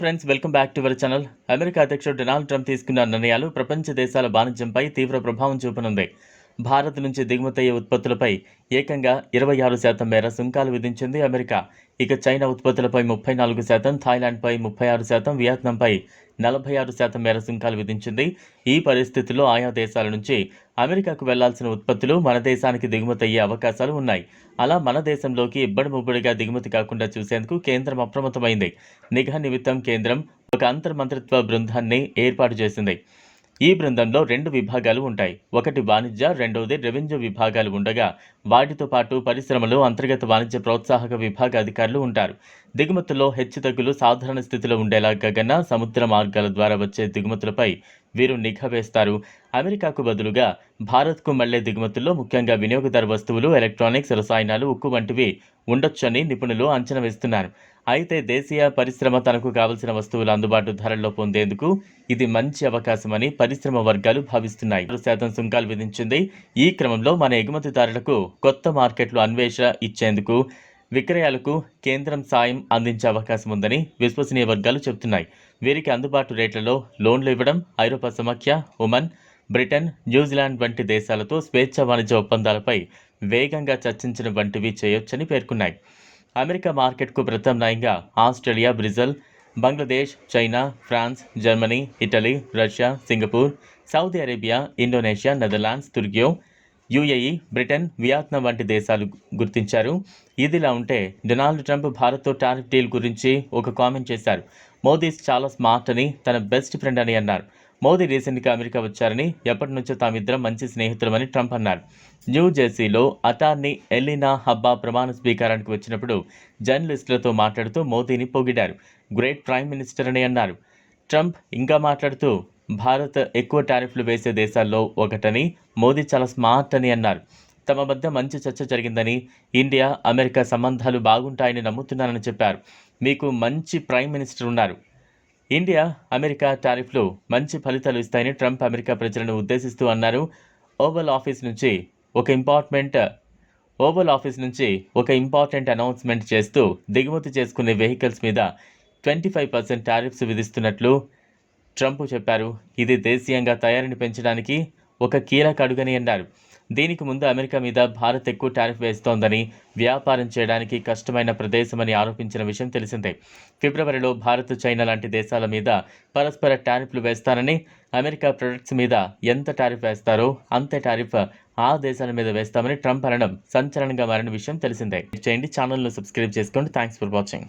Friends welcome back to our channel America అధ్యక్షుడు Donald Trump తీసుకున్న నిర్ణయాలు ప్రపంచ దేశాల వాణిజ్యంపై తీవ్ర ప్రభావం చూపనుంది. భారత్ నుంచి దిగుమతయ్యే ఉత్పత్తులపై ఏకంగా ఇరవై ఆరు శాతం మేర సుంకాలు విధించింది అమెరికా. ఇక చైనా ఉత్పత్తులపై ముప్పై నాలుగు శాతం థాయిలాండ్పై ముప్పై ఆరు శాతం వియత్నాంపై నలభై ఆరు శాతం మేర సుంకాలు విధించింది. ఈ పరిస్థితుల్లో ఆయా దేశాల నుంచి అమెరికాకు వెళ్ళాల్సిన ఉత్పత్తులు మన దేశానికి దిగుమతయ్యే అవకాశాలు ఉన్నాయి. అలా మన దేశంలోకి ఇబ్బడి ముబ్బడిగా దిగుమతి కాకుండా చూసేందుకు కేంద్రం అప్రమత్తమైంది. నిఘా నిమిత్తం కేంద్రం ఒక అంతర్మంత్రిత్వ బృందాన్ని ఏర్పాటు చేసింది. ఈ బృందంలో రెండు విభాగాలు ఉంటాయి. ఒకటి వాణిజ్య రెండవది రెవెన్యూ విభాగాలు ఉండగా వాటితో పాటు పరిశ్రమలు అంతర్గత వాణిజ్య ప్రోత్సాహక విభాగ అధికారులు ఉంటారు. దిగుమతుల్లో హెచ్చుతగ్గులు సాధారణ స్థితిలో ఉండేలా గగన సముద్ర మార్గాల ద్వారా వచ్చే దిగుమతులపై వీరు నిఘా వేస్తారు. అమెరికాకు బదులుగా భారత్కు మళ్ళే దిగుమతుల్లో ముఖ్యంగా వినియోగదారు వస్తువులు ఎలక్ట్రానిక్స్ రసాయనాలు ఉక్కు వంటివి ఉండొచ్చని నిపుణులు అంచనా వేస్తున్నారు. అయితే దేశీయ పరిశ్రమ తనకు కావలసిన వస్తువులు అందుబాటు ధరల్లో పొందేందుకు ఇది మంచి అవకాశమని పరిశ్రమ వర్గాలు భావిస్తున్నాయి. శాతం సుంకాలు విధించింది. ఈ క్రమంలో మన ఎగుమతిదారులకు కొత్త మార్కెట్లు అన్వేషణ ఇచ్చేందుకు విక్రయాలకు కేంద్రం సాయం అందించే అవకాశం ఉందని విశ్వసనీయ వర్గాలు చెబుతున్నాయి. వీరికి అందుబాటు రేట్లలో లోన్లు ఇవ్వడం ఐరోపా సమాఖ్య ఒమన్ బ్రిటన్ న్యూజిలాండ్ వంటి దేశాలతో స్వేచ్ఛ వాణిజ్య ఒప్పందాలపై వేగంగా చర్చించడం వంటివి చేయొచ్చని పేర్కొన్నాయి. అమెరికా మార్కెట్కు ప్రత్యామ్నాయంగా Australia Brazil Bangladesh China France Germany Italy Russia Singapore Saudi Arabia Indonesia Netherlands Turkiye UAE Britain Vietnam వంటి దేశాలు గుర్తించారు. ఇదిలా ఉంటే డొనాల్డ్ ట్రంప్ భారత్తో టారిఫ్ డీల్ గురించి ఒక కామెంట్ చేశారు. మోదీ చాలా స్మార్ట్ అని తన బెస్ట్ ఫ్రెండ్ అని అన్నారు. మోదీ రీసెంట్గా అమెరికా వచ్చారని ఎప్పటి నుంచో తామిద్దరం మంచి స్నేహితులమని ట్రంప్ అన్నారు. న్యూ జెర్సీలో అటార్నీ ఎలినా హబ్బా ప్రమాణ స్వీకారానికి వచ్చినప్పుడు జర్నలిస్టులతో మాట్లాడుతూ మోదీని పొగిడారు. గ్రేట్ ప్రైమ్ మినిస్టర్ అని అన్నారు. ట్రంప్ ఇంకా మాట్లాడుతూ భారత్ ఎక్కువ టారిఫ్లు వేసే దేశాల్లో ఒకటని మోదీ చాలా స్మార్ట్ అని అన్నారు. తమ మధ్య మంచి చర్చ జరిగిందని ఇండియా అమెరికా సంబంధాలు బాగుంటాయని నమ్ముతున్నానని చెప్పారు. మీకు మంచి ప్రైమ్ మినిస్టర్ ఉన్నారు. ఇండియా అమెరికా టారిఫ్లు మంచి ఫలితాలు ఇస్తాయని ట్రంప్ అమెరికా ప్రజలను ఉద్దేశిస్తూ అన్నారు. ఓవల్ ఆఫీస్ నుంచి ఒక ఇంపార్టెంట్ ఓవల్ ఆఫీస్ నుంచి ఒక ఇంపార్టెంట్ అనౌన్స్మెంట్ చేస్తూ దిగుమతి చేసుకునే వెహికల్స్ మీద ట్వంటీ ఫైవ్ పర్సెంట్ టారిఫ్స్ విధిస్తున్నట్లు ట్రంప్ చెప్పారు ఇది దేశీయంగా తయారీని పెంచడానికి ఒక కీలక అడుగని అన్నారు. దీనికి ముందు అమెరికా మీద భారత్ ఎక్కువ టారిఫ్ వేస్తోందని వ్యాపారం చేయడానికి కష్టమైన ప్రదేశమని ఆరోపించిన విషయం తెలిసిందే. ఫిబ్రవరిలో భారత్ చైనా లాంటి దేశాల మీద పరస్పర టారిఫ్లు వేస్తారని అమెరికా ప్రొడక్ట్స్ మీద ఎంత టారిఫ్ వేస్తారో అంతే టారిఫ్ ఆ దేశాల మీద వేస్తామని ట్రంప్ అనడం సంచలనంగా మారిన విషయం తెలిసిందే. చేయండి ఛానల్ను సబ్స్క్రైబ్ చేసుకోండి. Thanks for watching.